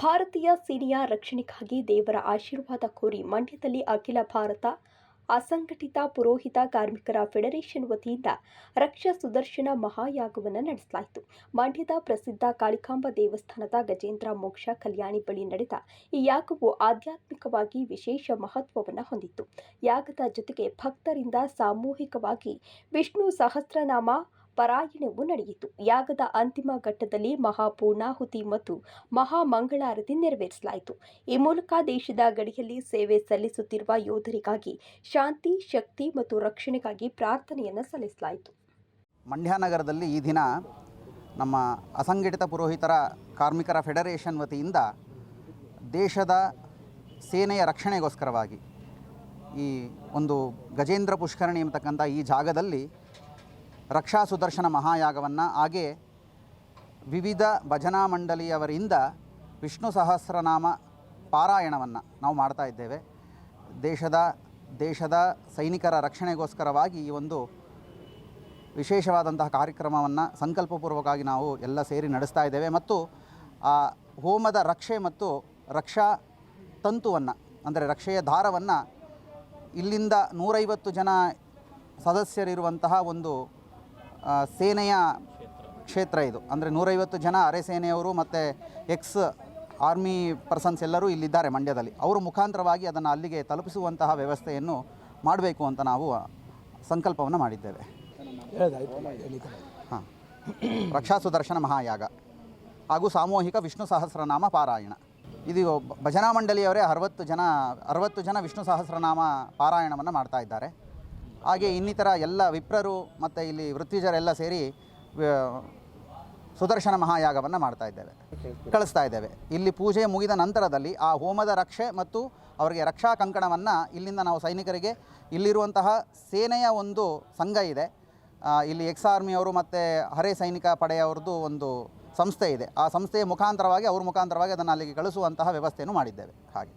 ಭಾರತೀಯ ಸೇನೆಯ ರಕ್ಷಣೆಗಾಗಿ ದೇವರ ಆಶೀರ್ವಾದ ಕೋರಿ ಮಂಡ್ಯದಲ್ಲಿ ಅಖಿಲ ಭಾರತ ಅಸಂಘಟಿತ ಪುರೋಹಿತ ಕಾರ್ಮಿಕರ ಫೆಡರೇಷನ್ ವತಿಯಿಂದ ರಕ್ಷಾ ಸುದರ್ಶನ ಮಹಾಯಾಗವನ್ನು ನಡೆಸಲಾಯಿತು. ಮಂಡ್ಯದ ಪ್ರಸಿದ್ಧ ಕಾಳಿಕಾಂಬ ದೇವಸ್ಥಾನದ ಗಜೇಂದ್ರ ಮೋಕ್ಷ ಕಲ್ಯಾಣಿ ಬಳಿ ನಡೆದ ಈ ಯಾಗವು ಆಧ್ಯಾತ್ಮಿಕವಾಗಿ ವಿಶೇಷ ಮಹತ್ವವನ್ನು ಹೊಂದಿತ್ತು. ಯಾಗದ ಜೊತೆಗೆ ಭಕ್ತರಿಂದ ಸಾಮೂಹಿಕವಾಗಿ ವಿಷ್ಣು ಸಹಸ್ರನಾಮ ಪಾರಾಯಣವು ನಡೆಯಿತು ಯಾಗದ ಅಂತಿಮ ಘಟ್ಟದಲ್ಲಿ ಮಹಾಪೂರ್ಣಾಹುತಿ ಮತ್ತು ಮಹಾಮಂಗಳಾರತಿ ನೆರವೇರಿಸಲಾಯಿತು. ಈ ಮೂಲಕ ದೇಶದ ಗಡಿಯಲ್ಲಿ ಸೇವೆ ಸಲ್ಲಿಸುತ್ತಿರುವ ಯೋಧರಿಗಾಗಿ ಶಾಂತಿ, ಶಕ್ತಿ ಮತ್ತು ರಕ್ಷಣೆಗಾಗಿ ಪ್ರಾರ್ಥನೆಯನ್ನು ಸಲ್ಲಿಸಲಾಯಿತು. ಮಂಡ್ಯ ನಗರದಲ್ಲಿ ಈ ದಿನ ನಮ್ಮ ಅಸಂಘಟಿತ ಪುರೋಹಿತರ ಕಾರ್ಮಿಕರ ಫೆಡರೇಷನ್ ವತಿಯಿಂದ ದೇಶದ ಸೇನೆಯ ರಕ್ಷಣೆಗೋಸ್ಕರವಾಗಿ ಈ ಒಂದು ಗಜೇಂದ್ರ ಪುಷ್ಕರಣಿ ಎಂಬತಕ್ಕಂಥ ಈ ಜಾಗದಲ್ಲಿ ರಕ್ಷಾ ಸುದರ್ಶನ ಮಹಾಯಾಗವನ್ನು ಹಾಗೆ ವಿವಿಧ ಭಜನಾ ಮಂಡಳಿಯವರಿಂದ ವಿಷ್ಣು ಸಹಸ್ರನಾಮ ಪಾರಾಯಣವನ್ನು ನಾವು ಮಾಡ್ತಾ ಇದ್ದೇವೆ. ದೇಶದ ದೇಶದ ಸೈನಿಕರ ರಕ್ಷಣೆಗೋಸ್ಕರವಾಗಿ ಈ ಒಂದು ವಿಶೇಷವಾದಂತಹ ಕಾರ್ಯಕ್ರಮವನ್ನು ಸಂಕಲ್ಪಪೂರ್ವಕವಾಗಿ ನಾವು ಎಲ್ಲ ಸೇರಿ ನಡೆಸ್ತಾ ಇದ್ದೇವೆ ಮತ್ತು ಆ ಹೋಮದ ರಕ್ಷೆ ಮತ್ತು ರಕ್ಷಾ ತಂತುವನ್ನು, ಅಂದರೆ ರಕ್ಷೆಯ ದಾರವನ್ನು ಇಲ್ಲಿಂದ ನೂರೈವತ್ತು ಜನ ಸದಸ್ಯರಿರುವಂತಹ ಒಂದು ಸೇನೆಯ ಕ್ಷೇತ್ರ ಇದು. ಅಂದರೆ ನೂರೈವತ್ತು ಜನ ಅರೆ ಸೇನೆಯವರು ಮತ್ತು ಎಕ್ಸ್ ಆರ್ಮಿ ಪರ್ಸನ್ಸ್ ಎಲ್ಲರೂ ಇಲ್ಲಿದ್ದಾರೆ ಮಂಡ್ಯದಲ್ಲಿ. ಅವರು ಮುಖಾಂತರವಾಗಿ ಅದನ್ನು ಅಲ್ಲಿಗೆ ತಲುಪಿಸುವಂತಹ ವ್ಯವಸ್ಥೆಯನ್ನು ಮಾಡಬೇಕು ಅಂತ ನಾವು ಸಂಕಲ್ಪವನ್ನು ಮಾಡಿದ್ದೇವೆ. ಹಾಂ. ರಕ್ಷಾ ಸುದರ್ಶನ ಮಹಾಯಾಗ ಹಾಗೂ ಸಾಮೂಹಿಕ ವಿಷ್ಣು ಸಹಸ್ರನಾಮ ಪಾರಾಯಣ. ಇದು ಭಜನಾ ಮಂಡಳಿಯವರೇ ಅರವತ್ತು ಜನ ಅರವತ್ತು ಜನ ವಿಷ್ಣು ಸಹಸ್ರನಾಮ ಪಾರಾಯಣವನ್ನು ಮಾಡ್ತಾ ಇದ್ದಾರೆ. ಹಾಗೆ ಇನ್ನಿತರ ಎಲ್ಲ ವಿಪ್ರರು ಮತ್ತು ಇಲ್ಲಿ ವೃತ್ತಿಜರೆಲ್ಲ ಸೇರಿ ಸುದರ್ಶನ ಮಹಾಯಾಗವನ್ನು ಮಾಡ್ತಾ ಇದ್ದೇವೆ. ಕಳಿಸ್ತಾ ಇದ್ದೇವೆ. ಇಲ್ಲಿ ಪೂಜೆ ಮುಗಿದ ನಂತರದಲ್ಲಿ ಆ ಹೋಮದ ರಕ್ಷೆ ಮತ್ತು ಅವರಿಗೆ ರಕ್ಷಾ ಕಂಕಣವನ್ನು ಇಲ್ಲಿಂದ ನಾವು ಸೈನಿಕರಿಗೆ ಇಲ್ಲಿರುವಂತಹ ಸೇನೆಯ ಒಂದು ಸಂಘ ಇದೆ. ಇಲ್ಲಿ ಎಕ್ಸ್ ಆರ್ಮಿಯವರು ಮತ್ತು ಹರೆ ಸೈನಿಕ ಪಡೆಯವ್ರದ್ದು ಒಂದು ಸಂಸ್ಥೆ ಇದೆ. ಆ ಸಂಸ್ಥೆಯ ಮುಖಾಂತರವಾಗಿ, ಅವ್ರ ಮುಖಾಂತರವಾಗಿ ಅದನ್ನು ಅಲ್ಲಿಗೆ ಕಳಿಸುವಂತಹ ವ್ಯವಸ್ಥೆಯನ್ನು ಮಾಡಿದ್ದೇವೆ. ಹಾಗೆ.